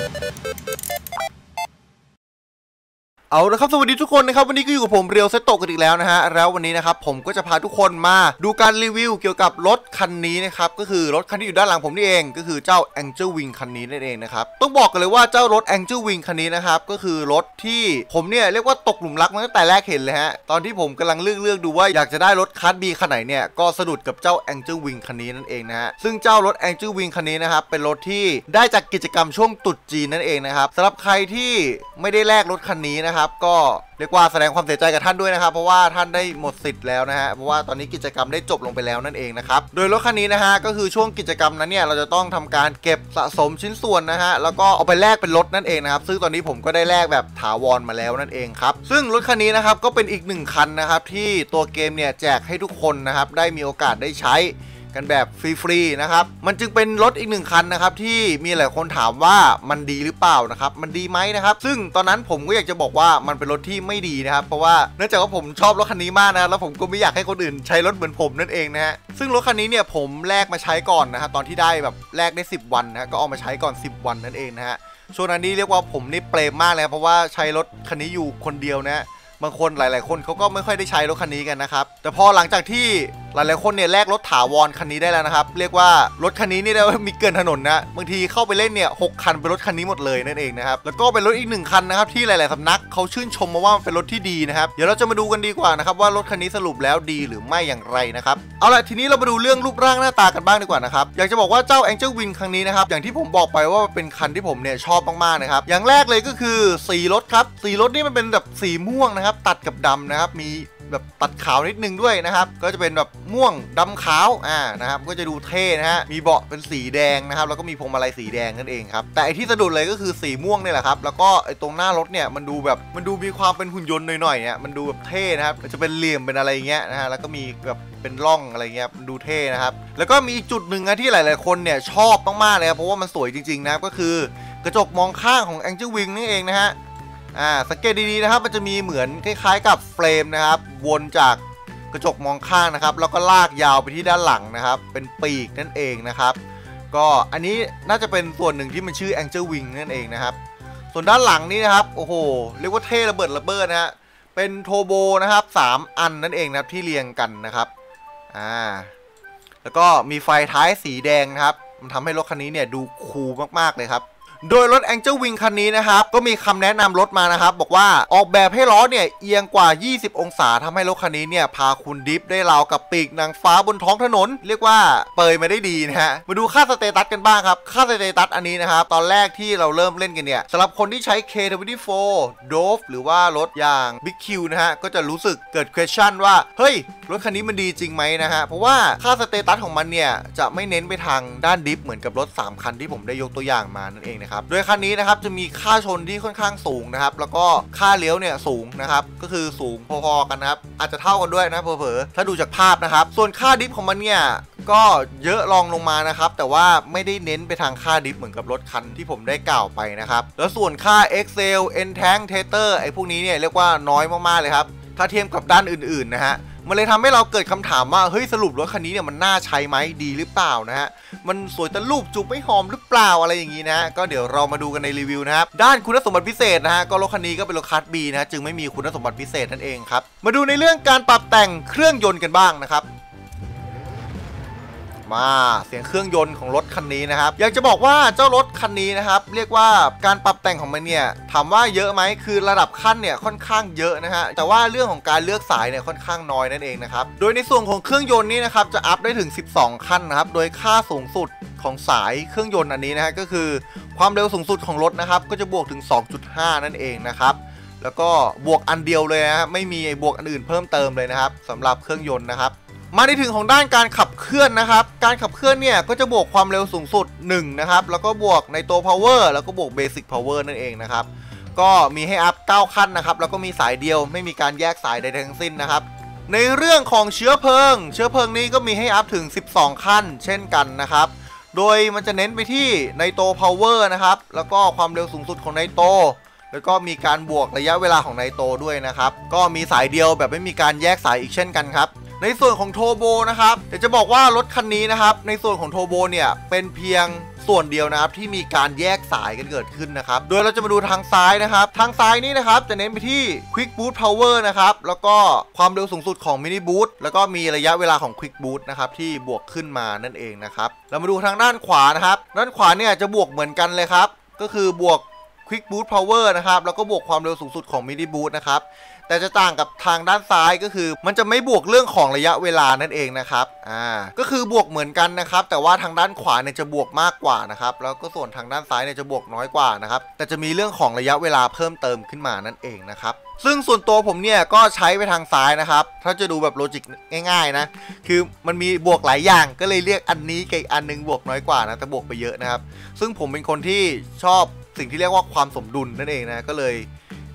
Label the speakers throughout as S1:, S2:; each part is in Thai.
S1: Ha ha เอาละครับสวัสดีทุกคนนะครับวันนี้ก็อยู่กับผมเรียวเซตโตกันอีกแล้วนะฮะแล้ววันนี้นะครับผมก็จะพาทุกคนมาดูการรีวิวเกี่ยวกับรถคันนี้นะครับก็คือรถคันที่อยู่ด้านหลังผมนี่เองก็คือเจ้า Angel Wing คันนี้นั่นเองนะครับต้องบอกกันเลยว่าเจ้ารถ Angel Wing คันนี้นะครับก็คือรถที่ผมเนี่ยเรียกว่าตกหลุมรักมาตั้งแต่แรกเห็นเลยฮะตอนที่ผมกำลังเลือกเลือกดูว่าอยากจะได้รถคัสบีคันไหนเนี่ยก็สะดุดกับเจ้า Angel Wing คันนี้นั่นเองนะฮะซึ่งเจ้ารถ Angel Wing คันนี้นะครับเป็นรถที่ได้จากกิจกรรมช่วงตรุษจีนนั่นเองนะครับสำหรับใครที่ไม่ได้แลกรถคันนี้นะครับก็เรียกว่าแสดงความเสียใจกับท่านด้วยนะครับ เพราะว่าท่านได้หมดสิทธิ์แล้วนะฮะเพราะว่าตอนนี้กิจกรรมได้จบลงไปแล้วนั่นเองนะครับโดยรถคันนี้นะฮะก็คือช่วงกิจกรรมนั้นเนี่ยเราจะต้องทำการเก็บสะสมชิ้นส่วนนะฮะแล้วก็เอาไปแลกเป็นรถนั่นเองนะครับซึ่งตอนนี้ผมก็ได้แลกแบบถาวรมาแล้วนั่นเองครับซึ่งรถคันนี้นะครับก็เป็นอีกหนึ่งคันนะครับที่ตัวเกมเนี่ยแจกให้ทุกคนนะครับได้มีโอกาสได้ใช้ กันแบบฟรีๆนะครับ มันจึงเป็นรถอีกหนึ่งคันนะครับที่มีหลายคนถามว่ามันดีหรือเปล่านะครับมันดีไหมนะครับ ซึ่งตอนนั้นผมก็อยากจะบอกว่ามันเป็นรถที่ไม่ดีนะครับ เพราะว่าเนื่องจากว่าผมชอบรถคันนี้มากนะแล้วผมก็ไม่อยากให้คนอื่นใช้รถเหมือนผมนั่นเองนะฮะซึ่งรถคันนี้เนี่ยผมแลกมาใช้ก่อนนะครับตอนที่ได้แบบแลกได้ 10 วันนะก็เอามาใช้ก่อน 10 วันนั่นเองนะฮะช่วงนั้นนี่เรียกว่าผมนี่เปรมมากเลยเพราะว่าใช้รถคันนี้อยู่คนเดียวนะบางคนหลาย ๆ คนเขาก็ไม่ค่อยได้ใช้รถคันนี้กันนะครับ แต่พอหลังจากที่หลายๆคนเนี่ยแลกรถถาวรคันนี้ได้แล้วนะครับ เรียกว่ารถคันนี้นี่ได้มีเกินถนนนะบางทีเข้าไปเล่นเนี่ยหคันเป็นรถคันนี้หมดเลยนั่นเองนะครับแล้วก็เป็นรถอีกหนึ่งคันนะครับที่หลาย ๆสำนักเขาชื่นชมมาว่ามันเป็นรถที่ดีนะครับเดี๋ยวเราจะมาดูกันดีกว่านะครับว่ารถคันนี้สรุปแล้วดีหรือไม่อย่างไรนะครับเอาละทีนี้เรามาดูเรื่องรูปร่างหน้าตากันบ้างดีกว่านะครับอยากจะบอกว่าเจ้า Angel Wing ครั้งนี้นะครับอย่างที่ผมบอกไปว่าเป็นคันที่ผมเนี่ยชอบมากๆนะครับอย่างแรกเลยก็คือสีรถครับสีรถนี่มันเป็นแบบสีม่วงนะครับตัดกับดำนะครับมี แบบตัดขาวนิดนึงด้วยนะครับ ก็จะเป็นแบบม่วงดำขาวอ่านะครับ ก็จะดูเท่นะฮะมีเบาะเป็นสีแดงนะครับ แล้วก็มีพวงมาลัยสีแดงนั่นเองครับแต่ไอที่สะดุดเลยก็คือสีม่วงนี่แหละครับแล้วก็ไอตรงหน้ารถเนี่ยมันดูแบบมันดูมีความเป็นหุ่นยนต์หน่อยๆเนี่ยมันดูแบบเท่นะครับมันจะเป็นเหลี่ยมเป็นอะไรเงี้ยนะฮะแล้วก็มีแบบเป็นร่องอะไรเงี้ยมันดูเท่นะครับ แล้วก็มีจุดหนึ่งนะที่หลาย ๆ คนเนี่ยชอบมากๆเลยครับเพราะว่ามันสวยจริง ๆ นะครับก็คือกระจกมองข้างของ Angel Wing นี่เองนะฮะ อ่าสังเกตดีๆนะครับ มันจะมีเหมือนคล้ายๆ กับเฟรมนะครับ วนจากกระจกมองข้างนะครับ แล้วก็ลากยาวไปที่ด้านหลังนะครับ เป็นปีกนั่นเองนะครับ ก็อันนี้น่าจะเป็นส่วนหนึ่งที่มันชื่อ Angel Wing นั่นเองนะครับ ส่วนด้านหลังนี้นะครับ โอ้โห เรียกว่าเท่ระเบิดระเบ้อนะฮะ เป็นโทโบนะครับ 3 อันนั่นเองนะครับที่เรียงกันนะครับ อ่า แล้วก็มีไฟท้ายสีแดงนะครับ มันทำให้รถคันนี้เนี่ยดูคูลมากๆเลยครับ โดยรถ Angel Wing คันนี้นะครับ ก็มีคำแนะนำรถมานะครับ บอกว่าออกแบบให้ล้อเนี่ย เอียงกว่า 20 องศาทำให้รถคันนี้เนี่ย พาคุณดิฟได้ราวกับปีกนางฟ้าบนท้องถนน เรียกว่าเปยมาได้ดีนะฮะ มาดูค่าสเตตัสกันบ้างครับ ค่าสเตตัสอันนี้นะครับ ตอนแรกที่เราเริ่มเล่นกันเนี่ยสำหรับคนที่ใช้ K24 Dove หรือว่ารถอย่าง Big Q นะฮะก็จะรู้สึกเกิด question ว่าเฮ้ยรถคันนี้มันดีจริงไหมนะฮะเพราะว่าค่าสเตตัสของมันเนี่ยจะไม่เน้นไปทางด้านดิฟเหมือนกับรถ 3 คันที่ผมได้ยกตัวอย่างมานั่นเองนะครับโดยคันนี้นะครับจะมีค่าชนที่ค่อนข้างสูงนะครับ แล้วก็ค่าเลี้ยวเนี่ยสูงนะครับ ก็คือสูงพอๆกันนะครับ อาจจะเท่ากันด้วยนะเผลอๆถ้าดูจากภาพนะครับ ส่วนค่าดิฟของมันเนี่ยก็เยอะรองลงมานะครับ แต่ว่าไม่ได้เน้นไปทางค่าดิฟเหมือนกับรถคันที่ผมได้กล่าวไปนะครับ แล้วส่วนค่า Excel e n t a n k t e t e r ไอ้พวกนี้เนี่ยเรียกว่าน้อยมากๆเลยครับ ถ้าเทียบกับด้านอื่นๆนะฮะมันเลยทำให้เราเกิดคำถามว่าเฮ้ยสรุปรถคันนี้เนี่ยมันน่าใช้ไหมดีหรือเปล่านะฮะ มันสวยแต่รูปจูบไม่หอมหรือเปล่าอะไรอย่างนี้นะ ก็เดี๋ยวเรามาดูกันในรีวิวนะครับ ด้านคุณสมบัติพิเศษนะฮะ ก็รถคันนี้ก็เป็นรถคัสบีนะ จึงไม่มีคุณสมบัติพิเศษนั่นเองครับ มาดูในเรื่องการปรับแต่งเครื่องยนต์กันบ้างนะครับ มาเสียงเครื่องยนต์ของรถคันนี้นะครับอยากจะบอกว่าเจ้ารถคันนี้นะครับเรียกว่าการปรับแต่งของมันเนี่ยถามว่าเยอะไหมคือระดับขั้นเนี่ยค่อนข้างเยอะนะฮะแต่ว่าเรื่องของการเลือกสายเนี่ยค่อนข้างน้อยนั่นเองนะครับโดยในส่วนของเครื่องยนต์นี่นะครับจะอัพได้ถึง 12 ขั้นนะครับโดยค่าสูงสุดของสายเครื่องยนต์อันนี้นะฮะก็คือความเร็วสูงสุดของรถนะครับก็จะบวกถึง 2.5 นั่นเองนะครับแล้วก็บวกอันเดียวเลยนะฮะไม่มีบวกอันอื่นเพิ่มเติมเลยนะครับสำหรับเครื่องยนต์นะครับ มาในถึงของด้านการขับเคลื่อนนะครับ การขับเคลื่อนเนี่ยก็จะบวกความเร็วสูงสุด1นะครับ แล้วก็บวกในตัว power แล้วก็บวก basic power นั่นเองนะครับ ก็มีให้อัพ 9 ขั้นนะครับ แล้วก็มีสายเดียวไม่มีการแยกสายใดทั้งสิ้นนะครับ ในเรื่องของเชื้อเพลิง เชื้อเพลิงนี้ก็มีให้อัพถึง 12 ขั้น เช่นกันนะครับ โดยมันจะเน้นไปที่ในโต power นะครับ แล้วก็ความเร็วสูงสุดของในโตแล้วก็มีการบวกระยะเวลาของไนโตด้วยนะครับ ก็มีสายเดียวแบบไม่มีการแยกสายอีกเช่นกันครับ ในส่วนของโทโบนะครับเดี๋ยวจะบอกว่ารถคันนี้นะครับ ในส่วนของโทโบเนี่ยเป็นเพียงส่วนเดียวนะครับที่มีการแยกสายกันเกิดขึ้นนะครับ โดยเราจะมาดูทางซ้ายนะครับ ทางซ้ายนี่นะครับจะเน้นไปที่ Quick Boot Power นะครับ แล้วก็ความเร็วสูงสุดของ Mini Boot แล้วก็มีระยะเวลาของ Quick Boot นะครับที่บวกขึ้นมานั่นเองนะครับ เรามาดูทางด้านขวานะครับ ด้านขวาเนี่ยจะบวกเหมือนกันเลยครับ ก็คือบวก Quick Boot Power นะครับ แล้วก็บวกความเร็วสูงสุดของ Mini Boot นะครับ แต่จะต่างกับทางด้านซ้ายก็คือ มันจะไม่บวกเรื่องของระยะเวลานั่นเองนะครับอ่าก็คือบวกเหมือนกันนะครับ แต่ว่าทางด้านขวาเนี่ยจะบวกมากกว่านะครับแล้วก็ส่วนทางด้านซ้ายเนี่ยจะบวกน้อยกว่านะครับแต่จะมีเรื่องของระยะเวลาเพิ่มเติมขึ้นมานั่นเองนะครับซึ่งส่วนตัวผมเนี่ยก็ใช้ไปทางซ้ายนะครับ ถ้าจะดูแบบโลจิกง่าย ๆนะ คือมันมีบวกหลายอย่างก็เลยเรียกอันนี้กับอีกอันนึงบวกน้อยกว่านะแต่บวกไปเยอะนะครับ ซึ่งผมเป็นคนที่ชอบสิ่งที่เรียกว่าความสมดุลนั่นเองนะก็เลย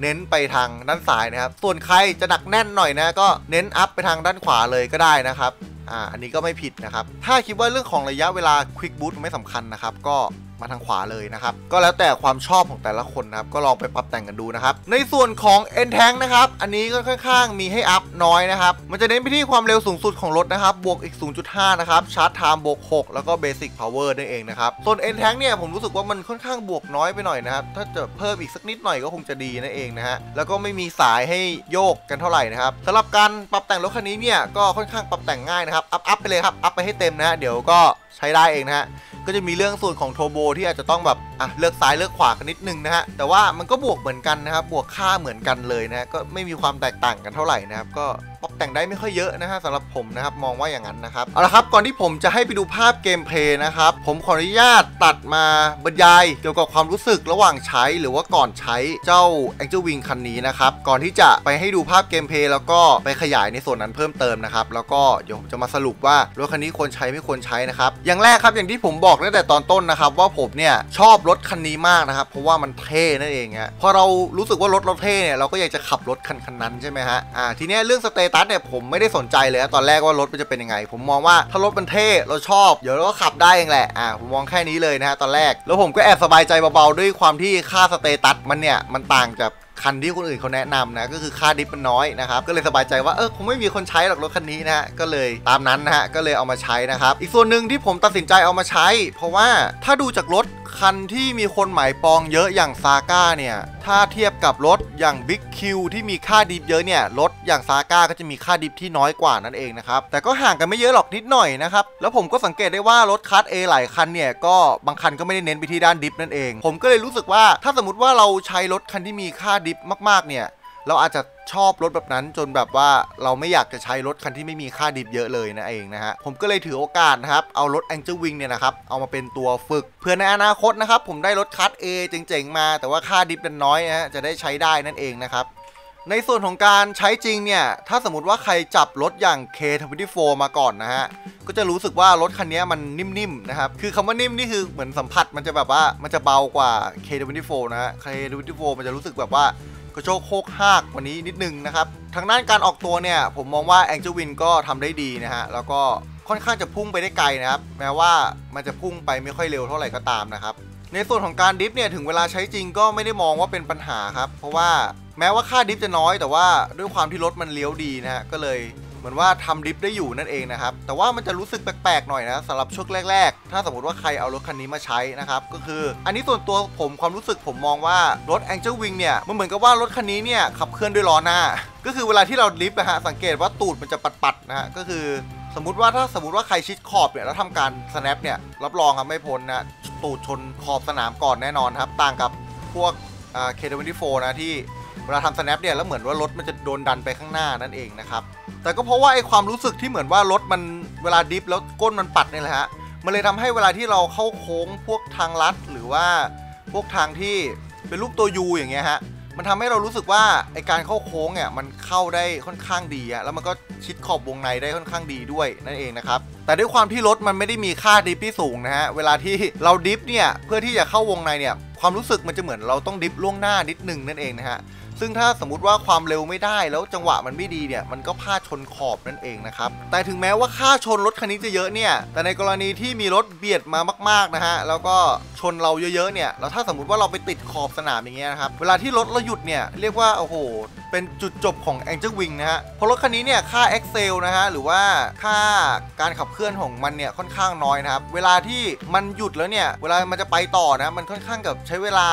S1: เน้นไปทางด้านซ้ายนะครับ ส่วนใครจะหนักแน่นหน่อยนะก็เน้นอัพไปทางด้านขวาเลยก็ได้นะครับ อ่าอันนี้ก็ไม่ผิดนะครับ ถ้าคิดว่าเรื่องของระยะเวลา Quick Boot ไม่สำคัญนะครับ ก็มาทางขวาเลยนะครับ ก็แล้วแต่ความชอบของแต่ละคนนะครับ ก็ลองไปปรับแต่งกันดูนะครับ ในส่วนของ N Tank นะครับ อันนี้ก็ค่อนข้างมีให้อัพน้อยนะครับ มันจะเน้นไปที่ความเร็วสูงสุดของรถนะครับ บวกอีก 0.5 นะครับ ชาร์จไทม์บวก 6 แล้วก็ Basic Power นั่นเองนะครับ ส่วน N Tank เนี่ยผมรู้สึกว่ามันค่อนข้างบวกน้อยไปหน่อยนะครับ ถ้าจะเพิ่มอีกสักนิดหน่อยก็คงจะดีนั่นเองนะฮะ แล้วก็ไม่มีสายให้โยกกันเท่าไหร่นะครับสำหรับการปรับแต่งรถคันนี้เนี่ยก็ค่อนข้างปรับแต่งง่ายนะครับอัพอัพไปเลยครับอัพไปให้เต็มนะฮะเดี๋ยวก็ใช้ได้เองนะฮะก็จะมีเรื่องส่วนของโทโบที่อาจจะต้องแบบอะเลือกซ้ายเลือกขวากันนิดนึงนะฮะแต่ว่ามันก็บวกเหมือนกันนะครับบวกค่าเหมือนกันเลยนะฮะก็ไม่มีความแตกต่างกันเท่าไหร่นะครับก็ ปรับแต่งได้ไม่ค่อยเยอะนะฮะสำหรับผมนะครับมองว่าอย่างนั้นนะครับเอาละครับก่อนที่ผมจะให้ไปดูภาพเกมเพลย์นะครับผมขออนุญาตตัดมาบรรยายเกี่ยวกับความรู้สึกระหว่างใช้หรือว่าก่อนใช้เจ้า Angel Wing คันนี้นะครับก่อนที่จะไปให้ดูภาพเกมเพลย์แล้วก็ไปขยายในส่วนนั้นเพิ่มเติมนะครับแล้วก็เดี๋ยวผมจะมาสรุปว่ารถคันนี้ควรใช้ไม่ควรใช้นะครับอย่างแรกครับอย่างที่ผมบอกตั้งแต่ตอนต้นนะครับว่าผมเนี่ยชอบรถคันนี้มากนะครับเพราะว่ามันเท่นั่นเองฮะพอเรารู้สึกว่ารถเราเท่เนี่ยเราก็อยากจะขับรถคันคันนั้นใช่ไหมฮะอ่าทีเนี้ยเรื่องสเตตสเนี่ยผมไม่ได้สนใจเลยตอนแรกว่ารถมันจะเป็นยังไง ผมมองว่าถ้ารถมันเท่เราชอบ เดี๋ยวเราก็ขับได้เองแหละอ่าผมมองแค่นี้เลยนะฮะตอนแรก แล้วผมก็แอบสบายใจเบาๆด้วยความที่ค่าสเตตัสมันเนี่ยมันต่างจากคันที่คนอื่นเขาแนะนำนะก็คือค่าดิฟมันน้อยนะครับก็เลยสบายใจว่าเออคงไม่มีคนใช้หรอกรถคันนี้นะฮะก็เลยตามนั้นนะฮะก็เลยเอามาใช้นะครับอีกส่วนหนึ่งที่ผมตัดสินใจเอามาใช้ เพราะว่าถ้าดูจากรถ คันที่มีคนหมายปองเยอะอย่างซาก้าเนี่ย ถ้าเทียบกับรถอย่าง Big Q ที่มีค่าดิฟเยอะเนี่ย รถอย่างซาก้าก็จะมีค่าดิฟที่น้อยกว่านั่นเองนะครับ แต่ก็ห่างกันไม่เยอะหรอกนิดหน่อยนะครับ แล้วผมก็สังเกตได้ว่ารถคัส A หลายคันเนี่ย ก็บางคันก็ไม่ได้เน้นไปที่ด้านดิฟนั่นเอง ผมก็เลยรู้สึกว่าถ้าสมมติว่าเราใช้รถคันที่มีค่าดิฟมากๆเนี่ย เราอาจจะชอบรถแบบนั้นจนแบบว่าเราไม่อยากจะใช้รถคันที่ไม่มีค่าดิฟเยอะเลยนะเองนะฮะ ผมก็เลยถือโอกาสนะครับ เอารถ Angel Wing เนี่ยนะครับ เอามาเป็นตัวฝึก เพื่อในอนาคตนะครับ ผมได้รถคัส A เจ๋งๆ มา แต่ว่าค่าดิฟมันน้อยนะฮะ จะได้ใช้ได้นั่นเองนะครับในส่วนของการใช้จริงเนี่ย ถ้าสมมติว่าใครจับรถอย่าง K24 มาก่อนนะฮะ ก็จะรู้สึกว่ารถคันนี้มันนิ่มๆนะครับ คือคำว่านิ่มนี่คือเหมือนสัมผัสมันจะแบบว่ามันจะเบากว่า K24 นะฮะ K24 มันจะรู้สึกแบบว่า กระโชกโคกหากกว่านี้นิดนึงนะครับทางด้านการออกตัวเนี่ยผมมองว่า Angel Win ก็ทำได้ดีนะฮะแล้วก็ค่อนข้างจะพุ่งไปได้ไกลนะครับ แม้ว่ามันจะพุ่งไปไม่ค่อยเร็วเท่าไหร่ก็ตามนะครับ ในส่วนของการดิฟเนี่ยถึงเวลาใช้จริงก็ไม่ได้มองว่าเป็นปัญหาครับ เพราะว่าแม้ว่าค่าดิฟจะน้อยแต่ว่าด้วยความที่รถมันเลี้ยวดีนะฮะก็เลย มือนว่าทำดิฟได้อยู่นั่นเองนะครับ แต่ว่ามันจะรู้สึกแปลกๆหน่อยนะสำหรับช่วงแรกๆ ถ้าสมมติว่าใครเอารถคันนี้มาใช้นะครับ ก็คือ อันนี้ส่วนตัวผมความรู้สึกผมมองว่ารถ Angel Wing เนี่ย มันเหมือนกับว่ารถคันนี้เนี่ยขับเคลื่อนด้วยล้อหน้า ก็คือเวลาที่เราดิฟต์นะฮะสังเกตว่าตูดมันจะปัดๆนะฮะ ก็คือสมมติว่าถ้าสมมติว่าใครชิดขอบเนี่ยแล้วทำการ snap เนี่ยรับรองครับไม่พ้นนะตูดชนขอบสนามก่อนแน่นอนครับ ต่างกับพวกอ่า K24 นะที่เวลาทำ snap เนี่ยแล้วเหมือนว่ารถมันจะโดนดันไปข้างหน้านั่นเองนะครับ แต่ก็เพราะว่าไอความรู้สึกที่เหมือนว่ารถมันเวลาดิฟแล้วก้นมันปัดนี่แหละฮะ มันเลยทำให้เวลาที่เราเข้าโค้งพวกทางลัดหรือว่าพวกทางที่เป็นรูปตัวยูอย่างเงี้ยฮะ มันทำให้เรารู้สึกว่าไอการเข้าโค้งเนี่ยมันเข้าได้ค่อนข้างดีอะแล้วมันก็ชิดขอบวงในได้ค่อนข้างดีด้วยนั่นเองนะครับ แต่ด้วยความที่รถมันไม่ได้มีค่าดิฟที่สูงนะฮะ เวลาที่เราดิฟเนี่ยเพื่อที่จะเข้าวงในเนี่ยความรู้สึกมันจะเหมือนเราต้องดิฟล่วงหน้านิดนึงนั่นเองนะฮะ ซึ่งถ้าสมมติว่าความเร็วไม่ได้แล้วจังหวะมันไม่ดีเนี่ยมันก็พลาดชนขอบนั่นเองนะครับแต่ถึงแม้ว่าค่าชนรถคันนี้จะเยอะเนี่ยแต่ในกรณีที่มีรถเบียดมามากๆนะฮะแล้วก็ชนเราเยอะๆเนี่ยแล้วถ้าสมมติว่าเราไปติดขอบสนามอย่างเงี้ยนะครับเวลาที่รถเราหยุดเนี่ยเรียกว่าโอ้โห เป็นจุดจบของ Angel Wing นะฮะเพราะรถคันนี้เนี่ยค่า Excel นะฮะหรือว่าค่าการขับเคลื่อนของมันเนี่ยค่อนข้างน้อยนะครับเวลาที่มันหยุดแล้วเนี่ยเวลามันจะไปต่อนะมันค่อนข้างกับใช้เวลา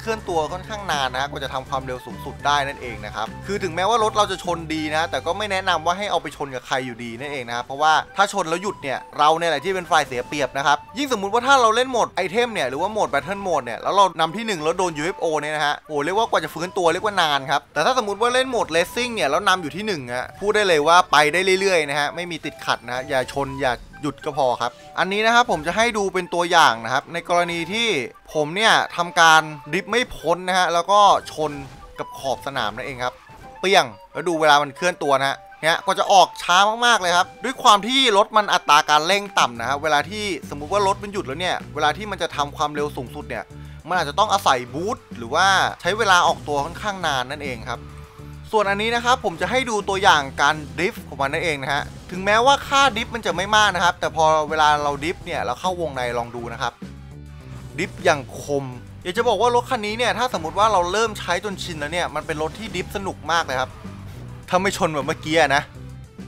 S1: เคลื่อนตัวค่อนข้างนานนะกว่าจะทำความเร็วสูงสุดได้นั่นเองนะครับคือถึงแม้ว่ารถเราจะชนดีนะ แต่ก็ไม่แนะนำว่าให้เอาไปชนกับใครอยู่ดีนั่นเองนะครับเพราะว่าถ้าชนแล้วหยุดเนี่ยเราเนี่ยแหละที่เป็นฝ่ายเสียเปรียบนะครับยิ่งสมมุติว่าถ้าเราเล่นโหมดไอเทมเนี่ยหรือว่าโหมดแบทเทิลโหมดเนี่ยแล้วเรานำที่หนึ่งแล้วโดน UFO เนี่ยนะฮะโอ้เรียกว่ากว่าจะฟื้นตัวเรียกว่านานครับแต่ถ้าสมมติว่าเล่นโหมดเลสซิ่งเนี่ยแล้วนำอยู่ที่หนึ่งอะพูดได้เลยว่าไปได้เรื่อยๆนะฮะไม่มีติดขัดนะฮะอย่าชนอย่าหยุดก็พอครับ อันนี้นะครับผมจะให้ดูเป็นตัวอย่างนะครับ ในกรณีที่ผมเนี่ยทำการดริฟต์ไม่พ้นนะฮะแล้วก็ชนกับขอบสนามนั่นเองครับ เปี้ยงแล้วดูเวลามันเคลื่อนตัวนะฮะเนี่ยก็จะออกช้ามากๆเลยครับ ด้วยความที่รถมันอัตราการเร่งต่ำนะครับเวลาที่สมมุติว่ารถมันหยุดแล้วเนี่ย เวลาที่มันจะทำความเร็วสูงสุดเนี่ยมันอาจจะต้องอาศัยบูทหรือว่าใช้เวลาออกตัวค่อนข้างนานนั่นเองครับ ส่วนอันนี้นะครับผมจะให้ดูตัวอย่างการดริฟต์ของมันนั่นเองนะฮะ ถึงแม้ว่าค่าดริฟต์มันจะไม่มากนะครับ แต่พอเวลาเราดริฟต์เนี่ยเราเข้าวงในลองดูนะครับดริฟต์อย่างคม อยากจะบอกว่ารถคันนี้เนี่ยถ้าสมมติว่าเราเริ่มใช้จนชินแล้วเนี่ยมันเป็นรถที่ดริฟต์สนุกมากเลยครับถ้าไม่ชนแบบเมื่อกี้นะ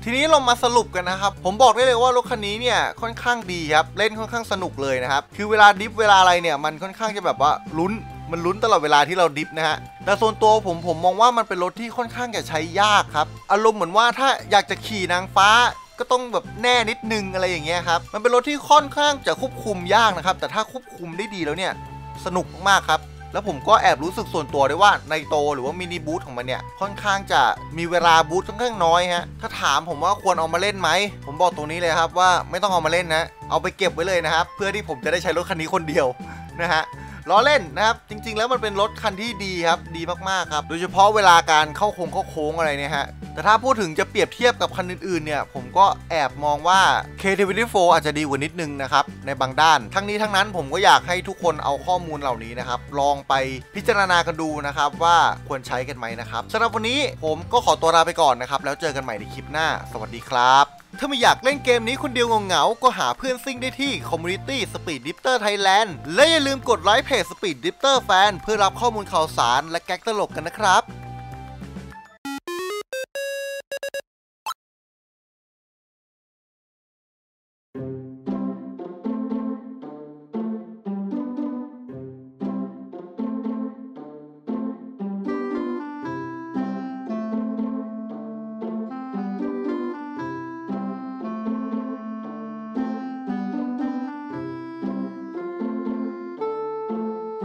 S1: ทีนี้เรามาสรุปกันนะครับ ผมบอกได้เลยว่ารถคันนี้เนี่ยค่อนข้างดีครับ เล่นค่อนข้างสนุกเลยนะครับ คือเวลาดิฟเวลาอะไรเนี่ยมันค่อนข้างจะแบบว่าลุ้น มันลุ้นตลอดเวลาที่เราดิฟนะฮะแต่ส่วนตัวผมผมมองว่ามันเป็นรถที่ค่อนข้างจะใช้ยากครับ อารมณ์เหมือนว่าถ้าอยากจะขี่นางฟ้าก็ต้องแบบแน่นิดนึงอะไรอย่างเงี้ยครับ มันเป็นรถที่ค่อนข้างจะควบคุมยากนะครับ แต่ถ้าควบคุมได้ดีแล้วเนี่ยสนุกมากครับแล้วผมก็แอบรู้สึกส่วนตัวด้วยว่าในโตหรือว่ามินิบูทของมันเนี่ย ค่อนข้างจะมีเวลาบูทค่อนข้างน้อยฮะ ถ้าถามผมว่าควรเอามาเล่นไหม ผมบอกตรงนี้เลยครับว่าไม่ต้องเอามาเล่นนะ เอาไปเก็บไว้เลยนะครับ เพื่อที่ผมจะได้ใช้รถคันนี้คนเดียวนะฮะ ล้อเล่นนะครับ จริง ๆ แล้วมันเป็นรถคันที่ดีครับ ดีมากๆครับ โดยเฉพาะเวลาการเข้าโค้งเข้าโค้งอะไรเนี่ยฮะ แต่ถ้าพูดถึงจะเปรียบเทียบกับคันอื่นๆ เนี่ย ผมก็แอบมองว่า K24 อาจจะดีกว่านิดนึงนะครับ ในบางด้าน ทั้งนี้ทั้งนั้นผมก็อยากให้ทุกคนเอาข้อมูลเหล่านี้นะครับ ลองไปพิจารณากันดูนะครับว่าควรใช้กันไหมนะครับสำหรับวันนี้ผมก็ขอตัวลาไปก่อนนะครับ แล้วเจอกันใหม่ในคลิปหน้า สวัสดีครับ ถ้าไม่อยากเล่นเกมนี้คนเดียวเหงาๆก็หาเพื่อนซิ่งได้ที่ Community Speed Drifter Thailand และอย่าลืมกดไลค์เพจ Speed Drifter Fan เพื่อรับข้อมูลข่าวสารและแก๊กตลกกันนะครับ